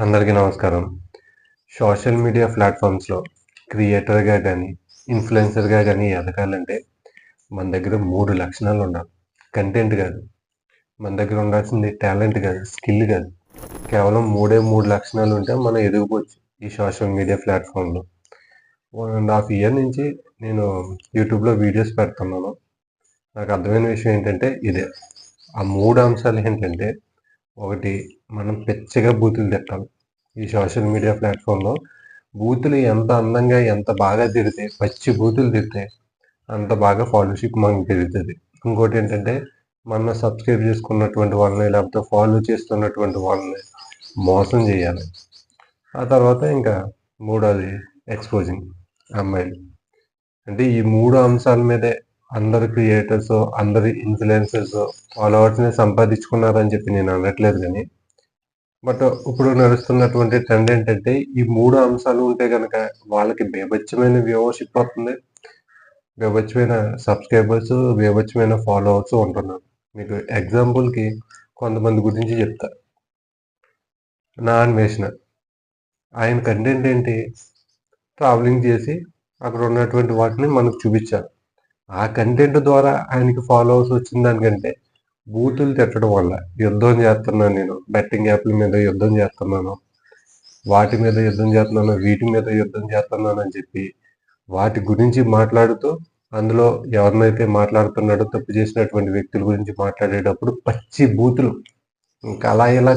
అందరికీ నమస్కారం. Social media ప్లాట్ఫామ్స్లో క్రియేటర్గా కానీ ఇన్ఫ్లుయెన్సర్గా కానీ ఎదగాలంటే మన దగ్గర మూడు లక్షణాలు ఉండాలి. కంటెంట్ కాదు. మన దగ్గర ఉండాల్సింది టాలెంట్ కాదు స్కిల్ కాదు. కేవలం మూడే మూడు లక్షణాలు ఉంటే మనం ఎదిగిపోవచ్చు ఈ సోషల్ మీడియా ప్లాట్ఫామ్లో. వన్ అండ్ హాఫ్ ఇయర్ నుంచి నేను యూట్యూబ్లో వీడియోస్ పెడుతున్నాను. నాకు అర్థమైన విషయం ఏంటంటే ఇదే. ఆ మూడు అంశాలు ఏంటంటే ఒకటి మనం పెచ్చగా బూతులు తిట్టాలి. ఈ సోషల్ మీడియా ప్లాట్ఫామ్లో బూతులు ఎంత అందంగా ఎంత బాగా తిడితే పచ్చి బూతులు తిడితే అంత బాగా ఫాలోషిప్ మనకు పెరుగుతుంది ఇంకోటి ఏంటంటే మన సబ్స్క్రైబ్ చేసుకున్నటువంటి వాళ్ళని లేకపోతే ఫాలో చేస్తున్నటువంటి వాళ్ళని మోసం చేయాలి. ఆ తర్వాత ఇంకా మూడోది ఎక్స్పోజింగ్ అమ్మాయిలు. అంటే ఈ మూడు అంశాల మీదే అందరు క్రియేటర్స్ అందరి ఇన్ఫ్లుయెన్సర్స్ ఫాలోవర్స్ని సంపాదించుకున్నారని చెప్పి నేను అనట్లేదు కానీ. బట్ ఇప్పుడు నడుస్తున్నటువంటి ట్రెండ్ ఏంటంటే ఈ మూడు అంశాలు ఉంటే కనుక వాళ్ళకి బేభత్సమైన వ్యూవర్షిప్ వస్తుంది. బేభత్సమైన సబ్స్క్రైబర్స్ బేభత్సమైన ఫాలోవర్స్ ఉంటున్నారు. మీకు ఎగ్జాంపుల్కి కొంతమంది గురించి చెప్తా. నా అన్వేషణ. ఆయన కంటెంట్ ఏంటి? ట్రావెలింగ్ చేసి అక్కడ ఉన్నటువంటి వాటిని మనకు చూపించాలి ఆ కంటెంట్ ద్వారా ఆయనకి ఫాలోవర్స్ వచ్చిన దానికంటే బూతులు తిట్టడం వల్ల యుద్ధం చేస్తున్నాను నేను. బెట్టింగ్ యాప్ల మీద యుద్ధం చేస్తున్నాను. వాటి మీద యుద్ధం చేస్తున్నాను. వీటి మీద యుద్ధం చేస్తున్నాను అని చెప్పి వాటి గురించి మాట్లాడుతూ అందులో ఎవరినైతే మాట్లాడుతున్నాడో తప్పు చేసినటువంటి వ్యక్తుల గురించి మాట్లాడేటప్పుడు పచ్చి బూతులు ఇంకా అలా ఇలా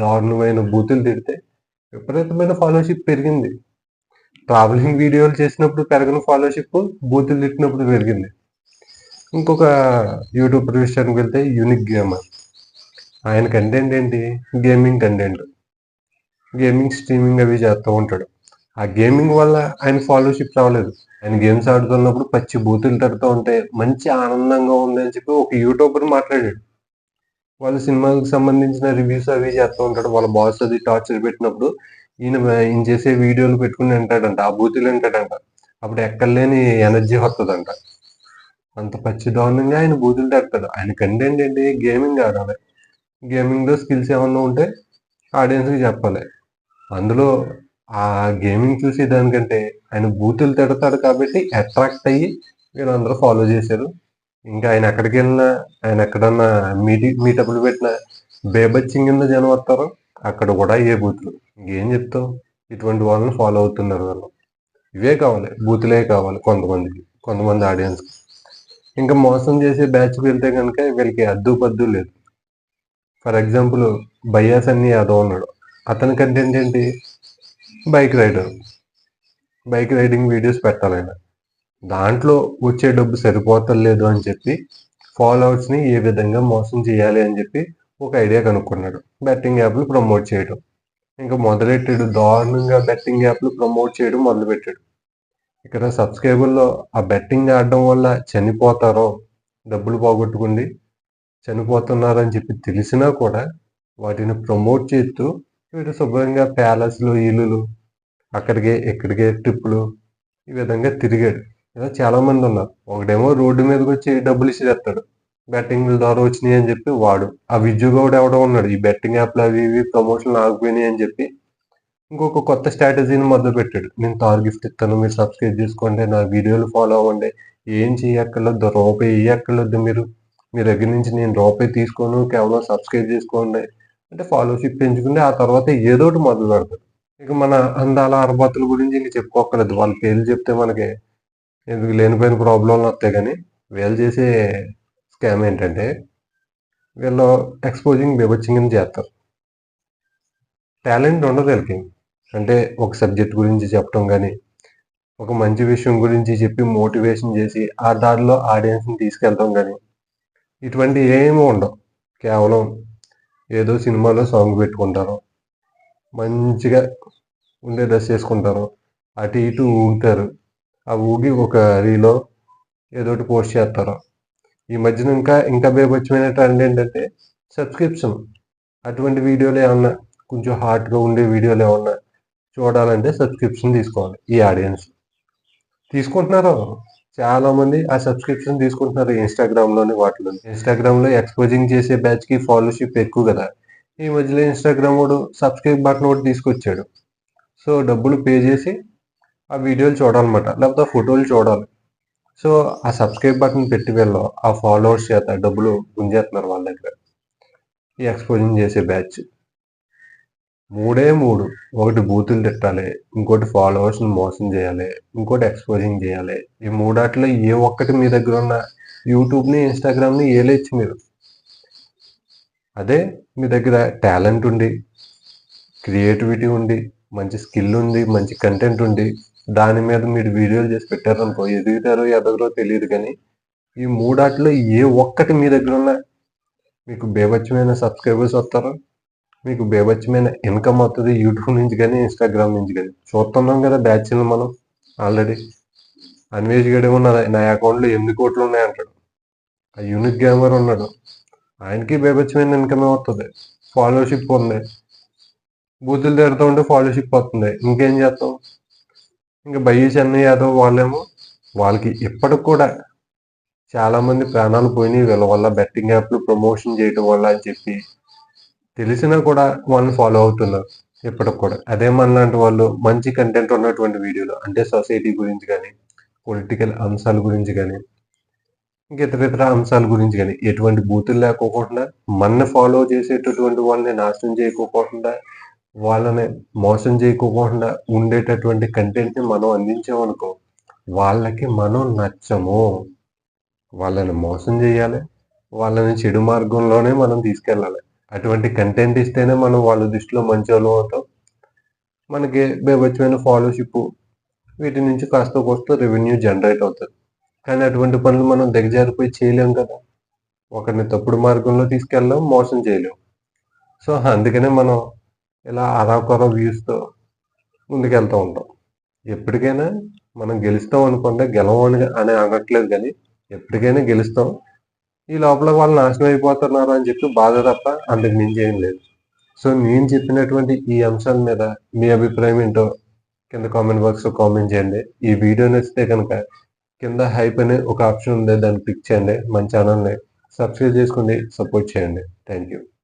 దారుణమైన బూతులు తిడితే విపరీతమైన ఫాలోషిప్ పెరిగింది. ట్రావెలింగ్ వీడియోలు చేసినప్పుడు పెరగని ఫాలోషిప్ బూతులు తిట్టినప్పుడు పెరిగింది. ఇంకొక యూట్యూబ్ విషయానికి వెళ్తే యూనిక్ గేమర్ ఆయన కంటెంట్ ఏంటి? గేమింగ్ కంటెంట్ గేమింగ్ స్ట్రీమింగ్ అవి చేస్తూ ఉంటాడు. ఆ గేమింగ్ వల్ల ఆయన ఫాలోషిప్ రావలేదు. ఆయన గేమ్స్ ఆడుతున్నప్పుడు పచ్చి బూతులు తడుతూ ఉంటే మంచి ఆనందంగా ఉంది అని చెప్పి ఒక యూట్యూబర్ మాట్లాడాడు. వాళ్ళ సినిమాకి సంబంధించిన రివ్యూస్ అవి చేస్తూ ఉంటాడు. వాళ్ళ బాస్ అది టార్చర్ పెట్టినప్పుడు ఈయన ఈయన చేసే వీడియోలు పెట్టుకుని వింటాడంట ఆ బూతులు వింటాడంట అప్పుడు ఎక్కడలేని ఎనర్జీ వస్తుందంట. అంత పచ్చి దారుణంగా ఆయన బూతులు తెస్తాడు ఆయన కంటెంట్ ఏంటి? గేమింగ్ ఆడాలి. గేమింగ్లో స్కిల్స్ ఏమన్నా ఉంటే ఆడియన్స్కి చెప్పాలి. అందులో ఆ గేమింగ్ చూసే దానికంటే ఆయన బూతులు తిడతాడు కాబట్టి అట్రాక్ట్ అయ్యి వీళ్ళందరూ ఫాలో చేశారు. ఇంకా ఆయన ఎక్కడికి వెళ్ళినా ఆయన ఎక్కడన్నా మీటి మీటప్లు పెట్టినా బేబచ్చింగ్ కింద జనం వస్తారు. అక్కడ కూడా ఏ బూతులు? ఇంకేం చెప్తావు? ఇటువంటి వాళ్ళని ఫాలో అవుతున్నారు వాళ్ళు. ఇవే కావాలి. బూతులే కావాలి కొంతమందికి కొంతమంది ఆడియన్స్ ఇంకా మోసం చేసే బ్యాచ్కి వెళ్తే కనుక వీళ్ళకి అద్దు పద్దు లేదు. ఫర్ ఎగ్జాంపుల్ బయ్యాస్ అన్ని యాదవ్ ఉన్నాడు. అతని కంటెంట్ ఏంటి? Bike rider bike riding videos పెట్టాలి దాంట్లో వచ్చే డబ్బు సరిపోతలేదు అని చెప్పి ఫాలోవర్స్ని ఏ విధంగా మోసం చేయాలి అని చెప్పి ఒక ఐడియా కనుక్కున్నాడు. బెట్టింగ్ యాప్లు ప్రమోట్ చేయడం ఇంకా మొదలెట్టాడు దారుణంగా బెట్టింగ్ యాప్లు ప్రమోట్ చేయడం మొదలుపెట్టాడు. ఇక్కడ సబ్స్క్రైబర్లో ఆ బెట్టింగ్ ఆడడం వల్ల చనిపోతారో డబ్బులు పోగొట్టుకుండి చనిపోతున్నారని చెప్పి తెలిసినా కూడా వాటిని ప్రమోట్ చేస్తూ వీడు శుభ్రంగా ప్యాలెస్లు ఇల్లులు అక్కడికే ఇక్కడికే ట్రిప్పులు ఈ విధంగా తిరిగాడు. ఇలా చాలా మంది ఉన్నారు. ఒకడేమో రోడ్డు మీదకి వచ్చి డబ్బులు ఇచ్చేస్తాడు బెట్టింగ్ ద్వారా వచ్చినాయి అని చెప్పి వాడు. ఆ విజ్జుగౌడ్ ఎవడో ఉన్నాడు. ఈ బెట్టింగ్ యాప్లు అవి ఇవి ప్రమోషన్లు ఆగిపోయినాయి అని చెప్పి ఇంకొక కొత్త స్ట్రాటజీని మొదలు పెట్టాడు. నేను తార్ గిఫ్ట్ ఇస్తాను మీరు సబ్స్క్రైబ్ చేసుకోండి నా వీడియోలు ఫాలో అవ్వండి. ఏం చేయక్కర్లేదు రూపాయి వేయక్కర్లేదు మీరు. మీ దగ్గర నుంచి నేను రూపాయి తీసుకోను కేవలం సబ్స్క్రైబ్ చేసుకోండి. అంటే ఫాలోషిప్ పెంచుకుంటే ఆ తర్వాత ఏదో ఒకటి మొదలు పెడతాడు. ఇక మన అందాల అరబతుల గురించి ఇంక చెప్పుకోక్కర్లేదు. వాళ్ళ పేర్లు చెప్తే మనకి ఎందుకు లేనిపోయిన ప్రాబ్లంలు వస్తాయి కానీ వీళ్ళు చేసే స్కామ్ ఏంటంటే వీళ్ళు ఎక్స్పోజింగ్ బెబచ్చింగ్ చేస్తారు. టాలెంట్ ఉండదు వీళ్ళకి. అంటే ఒక సబ్జెక్ట్ గురించి చెప్పడం కానీ ఒక మంచి విషయం గురించి చెప్పి మోటివేషన్ చేసి ఆ దారిలో ఆడియన్స్ని తీసుకెళ్తాం కానీ ఇటువంటి ఏమీ ఉండవు. కేవలం ఏదో సినిమాలో సాంగ్ పెట్టుకుంటారు. మంచిగా ఉండే డ్రెస్ వేసుకుంటారు అటు ఇటు ఊగుతారు. ఆ ఊగి ఒక రీలో ఏదో ఒకటి పోస్ట్ చేస్తారు. ఈ మధ్యన ఇంకా ఇంకా బేబచ్చమైన ట్రెండ్ ఏంటంటే సబ్స్క్రిప్షన్ అటువంటి వీడియోలు ఏమన్నా కొంచెం హార్ట్గా ఉండే వీడియోలు ఏమన్నా చూడాలంటే సబ్స్క్రిప్షన్ తీసుకోవాలి ఈ ఆడియన్స్ తీసుకుంటున్నారు? చాలా మంది ఆ సబ్స్క్రిప్షన్ తీసుకుంటున్నారు ఇన్స్టాగ్రామ్లోని వాటిలో. ఇన్స్టాగ్రామ్లో ఎక్స్పోజింగ్ చేసే బ్యాచ్కి ఫాలోషిప్ ఎక్కువ కదా. ఈ మధ్యలో ఇన్స్టాగ్రామ్ వాడు సబ్స్క్రైబ్ బటన్ ఒకటి తీసుకొచ్చాడు. సో డబ్బులు పే చేసి ఆ వీడియోలు చూడాలన్నమాట. లేకపోతే ఆ ఫోటోలు చూడాలి. సో ఆ సబ్స్క్రైబ్ బటన్ పెట్టి వెళ్ళో ఆ ఫాలోవర్స్ చేత డబ్బులు గుంజేస్తున్నారు వాళ్ళ దగ్గర. ఈ ఎక్స్పోజింగ్ చేసే బ్యాచ్ మూడే మూడు. ఒకటి బూతులు తిట్టాలి ఇంకోటి ఫాలోవర్స్ని మోసం చేయాలి ఇంకోటి ఎక్స్పోజింగ్ చేయాలి. ఈ మూడాట్లో ఏ ఒక్కటి మీ దగ్గర ఉన్న యూట్యూబ్ని ఇన్స్టాగ్రామ్ని ఏలేచ్చు మీరు. అదే మీ దగ్గర టాలెంట్ ఉండి క్రియేటివిటీ ఉండి మంచి స్కిల్ ఉంది మంచి కంటెంట్ ఉంది దాని మీద మీరు వీడియోలు చేసి పెట్టారనుకో ఎదుగుతారో ఎదగరో తెలియదు కానీ ఈ మూడాటిలో ఏ ఒక్కటి మీ దగ్గర ఉన్న మీకు బేబచ్చమైన సబ్స్క్రైబర్స్ వస్తారు. మీకు బేబచ్చమైన ఇన్కమ్ వస్తుంది యూట్యూబ్ నుంచి కానీ ఇన్స్టాగ్రామ్ నుంచి కానీ. చూస్తున్నాం కదా బ్యాచ్లు మనం ఆల్రెడీ. అన్వేష్ గడి ఉన్నది నా అకౌంట్లో ఎనిమిది కోట్లు ఉన్నాయంటాడు ఆ యూనిక్ గేమర్ ఉన్నాడు. ఆయనకి బేబచ్చమైన ఇన్కమ్ వస్తుంది ఫాలోషిప్ ఉంది. బూతులు తిడుతూ ఉంటే ఫాలోషిప్ వస్తుంది. ఇంకేం చేస్తాం? ఇంకా బయ్యి చెన్నై యాదవ్ వాళ్ళేమో వాళ్ళకి ఇప్పటికి కూడా చాలామంది ప్రాణాలు పోయినాయి. వీళ్ళ వల్ల బెట్టింగ్ యాప్లు ప్రమోషన్ చేయడం వల్ల అని చెప్పి తెలిసినా కూడా వాళ్ళని ఫాలో అవుతున్నారు ఇప్పటికి కూడా. అదే మనలాంటి వాళ్ళు మంచి కంటెంట్ ఉన్నటువంటి వీడియోలు అంటే సొసైటీ గురించి కానీ పొలిటికల్ అంశాల గురించి కానీ ఇంక ఇతర ఇతర అంశాల గురించి కానీ ఎటువంటి బూతులు లేకోకుండా మన ఫాలో చేసేటటువంటి వాళ్ళని నాశనం చేయకోకుండా వాళ్ళని మోసం చేయకోకుండా ఉండేటటువంటి కంటెంట్ని మనం అందించామనుకో వాళ్ళకి మనం నచ్చము. వాళ్ళని మోసం చేయాలి. వాళ్ళని చెడు మార్గంలోనే మనం తీసుకెళ్ళాలి. అటువంటి కంటెంట్ ఇస్తేనే మనం వాళ్ళ దృష్టిలో మంచి వాళ్ళు అవుతాం. మనకి బేబచ్చమైన ఫాలోషిప్ వీటి నుంచి కాస్త కోస్త రెవెన్యూ జనరేట్ అవుతుంది. కానీ అటువంటి పనులు మనం దిగజారిపోయి చేయలేం కదా. ఒకరిని తప్పుడు మార్గంలో తీసుకెళ్ళాం మోసం చేయలేం. సో అందుకనే మనం ఇలా అరాకొర వ్యూస్తో ముందుకెళ్తూ ఉంటాం. ఎప్పటికైనా మనం గెలుస్తాం అనుకుంటే గెలవని అని అనట్లేదు కానీ ఎప్పటికైనా గెలుస్తాం. ఈ లోపల వాళ్ళు నాశనం అయిపోతున్నారు అని చెప్పి బాధ తప్ప అంతకు మించి ఏం లేదు. సో నేను చెప్పినటువంటి ఈ అంశాల మీద మీ అభిప్రాయం ఏంటో కింద కామెంట్ బాక్స్లో కామెంట్ చేయండి. ఈ వీడియో నచ్చితే కనుక కింద హైప్ అనే ఒక ఆప్షన్ ఉంది దాన్ని క్లిక్ చేయండి. మన ఛానల్ని సబ్స్క్రైబ్ చేసుకోండి సపోర్ట్ చేయండి. Thank you